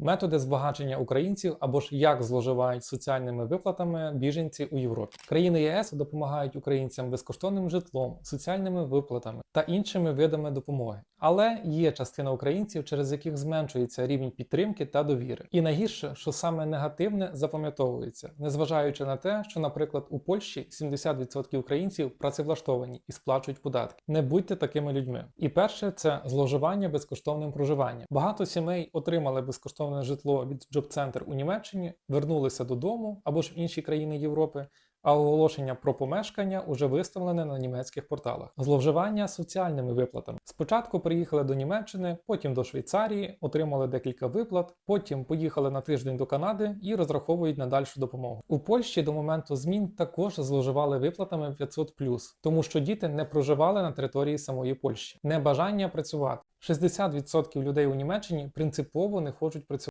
методи збагачення українців або ж як зловживають соціальними виплатами біженці у Європі. Країни ЄС допомагають українцям безкоштовним житлом, соціальними виплатами та іншими видами допомоги. Але є частина українців, через яких зменшується рівень підтримки та довіри. І найгірше, що саме негативне запам'ятовується, незважаючи на те, що, наприклад, у Польщі 70% українців працевлаштовані і сплачують податки. Не будьте такими людьми. І перше це зловживання безкоштовним проживанням. Багато сімей отримали безкоштовне житло від Джоб-центр у Німеччині, вернулися додому або ж в інші країни Європи. А оголошення про помешкання уже виставлене на німецьких порталах. Зловживання соціальними виплатами. Спочатку приїхали до Німеччини, потім до Швейцарії, отримали декілька виплат, потім поїхали на тиждень до Канади і розраховують на дальшу допомогу. У Польщі до моменту змін також зловживали виплатами 500+, тому що діти не проживали на території самої Польщі. Небажання працювати. 60% людей у Німеччині принципово не хочуть працювати.